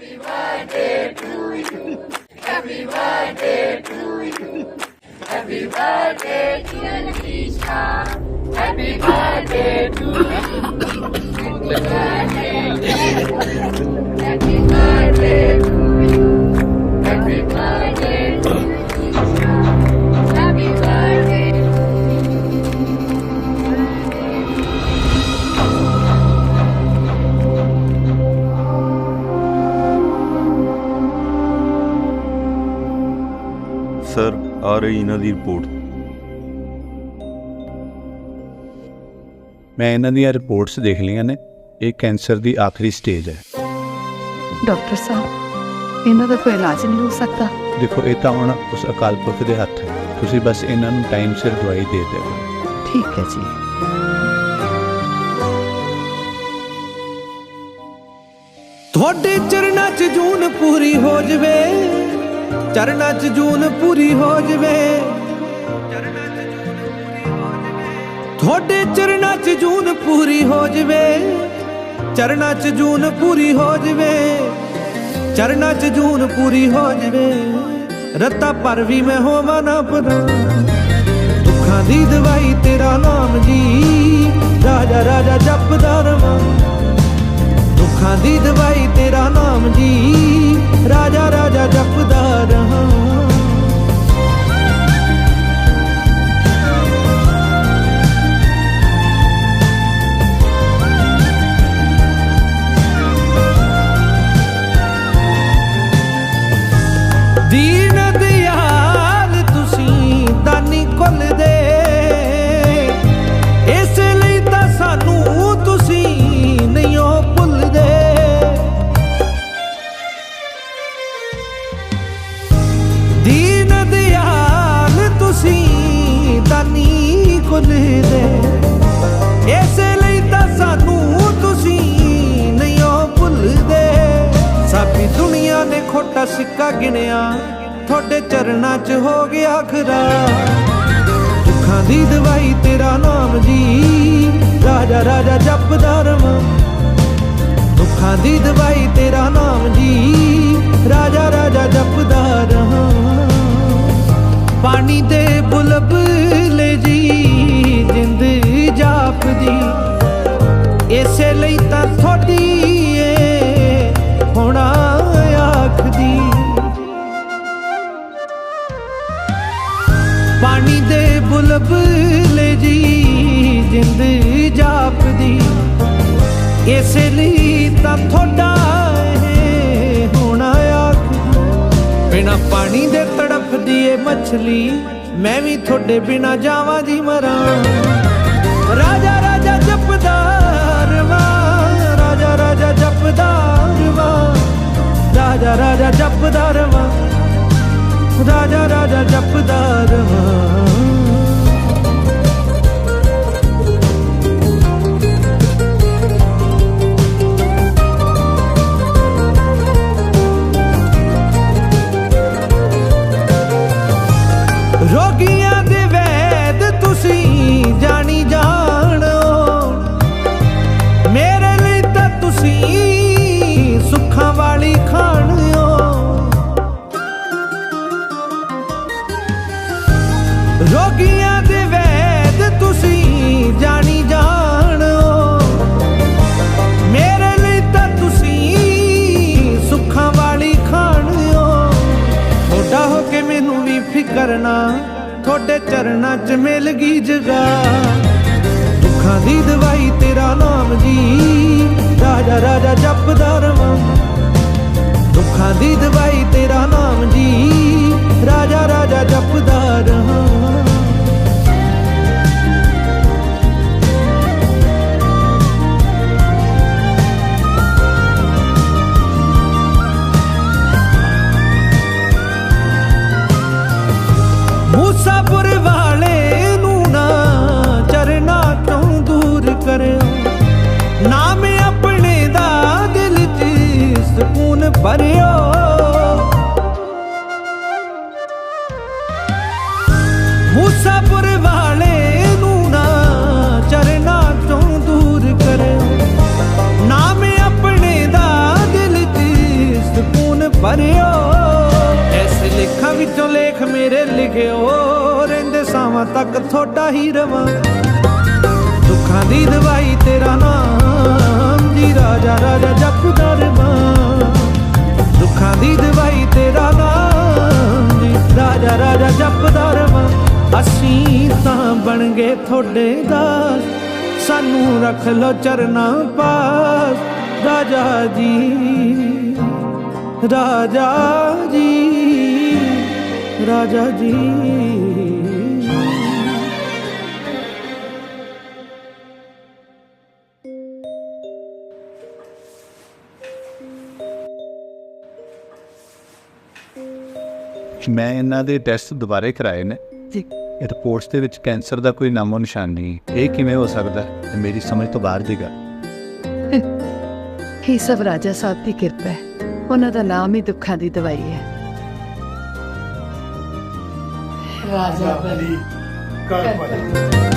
Happy birthday to you. Happy birthday to you. Happy birthday to Anisha. Happy birthday to you. Happy birthday to you. ਰਹੀ ਇਹਨਾਂ ਦੀ report. ਮੈਂ ਇਹਨਾਂ ਦੀਆਂ reports ਦੇਖ ਲਈਆਂ ਨੇ। ਇਹ ਕੈਂਸਰ ਦੀ ਆਖਰੀ ਸਟੇਜ ਹੈ। ਡਾਕਟਰ ਸਾਹਿਬ ਇਹਨਾਂ ਦਾ ਕੋਈ ਇਲਾਜ ਨਹੀਂ ਹੋ ਸਕਦਾ। ਦੇਖੋ ਇਹ ਤਾਂ ਹੁਣ ਉਸ ਅਕਾਲ ਪੁਰਖ ਦੇ ਹੱਥ ਹੈ। ਤੁਸੀਂ ਬਸ ਇਹਨਾਂ ਨੂੰ ਟਾਈਮ ਸਿਰ ਦਵਾਈ ਦੇ ਦਿਓ। ਠੀਕ ਹੈ ਜੀ। ਤੁਹਾਡੇ ਚਰਨਾਂ 'ਚ ਜੂਨ ਪੂਰੀ ਹੋ ਜਵੇ। ਚਰਨਾਂ 'ਚ ਜੂਨ ਪੂਰੀ ਹੋ ਜਵੇ। ਤੁਹਾਡੇ ਚਰਨਾਂ 'ਚ ਜੂਨ ਪੂਰੀ ਹੋ ਜਵੇ। ਚਰਨਾਂ 'ਚ ਜੂਨ ਪੂਰੀ ਹੋ ਜਵੇ। ਚਰਨਾਂ 'ਚ ਜੂਨ ਪੂਰੀ ਹੋ ਜਵੇ। ਰੱਤਾ ਪਰ ਵੀ ਮੈਂ ਹੋਵਾਂ ਨਾ ਪਰਾਂ। ਦੁੱਖਾਂ ਦੀ ਦਵਾਈ ਤੇਰਾ ਨਾਮ ਜੀ। ਰਾਜਾ ਰਾਜਾ ਜਪਦਾ ਰਵਾਂ। ਦੁੱਖਾਂ ਦੀ ਦਵਾਈ ਤੇਰਾ ਨਾਮ ਜੀ। ਰਾਜਾ ਰਾਜਾ ਜਪਦਾ ਦੁਨੀਆ ਨੇ ਖੋਟਾ ਸਿੱਕਾ ਗਿਣਿਆ, ਤੁਹਾਡੇ ਚਰਨਾਂ 'ਚ ਹੋ ਗਿਆ ਖਰਾ। ਦੁੱਖਾਂ ਦੀ ਦਵਾਈ ਤੇਰਾ ਨਾਮ ਜੀ, ਰਾਜਾ ਰਾਜਾ ਜਪਦਾ ਰਵਾਂ। ਦੁੱਖਾਂ ਦੀ ਦਵਾਈ ਤੇਰਾ ਨਾਮ ਜੀ, ਰਾਜਾ ਰਾਜਾ ਜਪਦਾ ਰਹਾ ਪਾਣੀ ਦੇ ਬੁਲਬਲੇ ਜੀ, ਜਿੰਦ ਜਾਪਦੀ। ਇਸੇ ਲਈ ਤਾਂ ਥੋੜੀ ਦੇ ਬੁਲਬਲੇ ਜੀ, ਜਿੰਦ ਜਾਪਦੀ। ਇਸੇ ਲਈ ਤਾਂ ਥੋੜਾ ਏ ਹੋਣਾ ਆਖਦੀ ਬਿਨਾ ਪਾਣੀ ਦੇ ਤੜਫਦੀ ਏ ਮੱਛਲੀ, ਮੈਂ ਵੀ ਤੁਹਾਡੇ ਬਿਨਾ ਜਾਵਾਂ ਜੀ ਮਰਾਂ। ਰਾਜਾ ਰਾਜਾ ਜਪਦਾ ਰਵਾਂ, ਰਾਜਾ ਰਾਜਾ ਜਪਦਾ ਰਵਾਂ। ਰਾਜਾ ਰਾਜਾ ਜਪਦਾ ਰਵਾਂ, ਰਾਜਾ ਰਾਜਾ ਜਪਦਾ ਰਵਾਂ। রোগিয়া ਤੁਹਾਡੇ ਚਰਨਾਂ 'ਚ ਮਿਲ ਗਈ ਜਗਾ ਦੁੱਖਾਂ ਦੀ ਦਵਾਈ ਤੇਰਾ ਨਾਮ ਜੀ। ਰਾਜਾ ਰਾਜਾ ਜਪਦਾ ਰਵਾਂ। ਦੁੱਖਾਂ ਦੀ ਦਵਾਈ ਤੇਰਾ ਨਾਮ ਜੀ। ਰਾਜਾ ਰਾਜਾ ਜਪਦਾ ਰਹਾ ਭਰਿਓ। ਮੂਸਾਪੁਰ ਵਾਲੇ ਨੂੰ ਨਾ ਚਰਨਾ ਤੋਂ ਦੂਰ ਕਰਿਓ ਨਾਮ ਆਪਣੇ ਦਾ ਦਿਲ 'ਚ ਪਰਿਓ ਐਸੇ ਲੇਖਾਂ ਵਿੱਚੋਂ ਲੇਖ ਮੇਰੇ ਲਿਖਿਓ। ਰਹਿੰਦੇ ਸਾਵਾਂ ਤੱਕ ਥੋੜਾ ਹੀ ਰਵਾਂ। ਬਣ ਗਏ ਤੁਹਾਡੇ ਦਾਸ। ਸਾਨੂੰ ਰੱਖ ਲੋ ਚਰਨਾਂ ਪਾਸ। ਰਾਜਾ ਜੀ ਰਾਜਾ ਜੀ ਰਾਜਾ ਜੀ। ਮੈਂ ਇਹਨਾਂ ਦੇ ਟੈਸਟ ਦੁਬਾਰੇ ਕਰਾਏ ਨੇ। ਰਿਪੋਰਟਸ ਦੇ ਵਿੱਚ ਕੈਂਸਰ ਦਾ ਕੋਈ ਨਾਮੋ ਨਿਸ਼ਾਨ ਨਹੀਂ। ਇਹ ਕਿਵੇਂ ਹੋ ਸਕਦਾ ਹੈ? ਮੇਰੀ ਸਮਝ ਤੋਂ ਬਾਹਰ ਦੀ ਗੱਲ। ਇਹ ਸਭ ਰਾਜਾ ਸਾਹਿਬ ਦੀ ਕਿਰਪਾ ਹੈ। ਉਹਨਾਂ ਦਾ ਨਾਮ ਹੀ ਦੁੱਖਾਂ ਦੀ ਦਵਾਈ ਹੈ। ਰਾਜਾ ਬਲੀ ਕਰ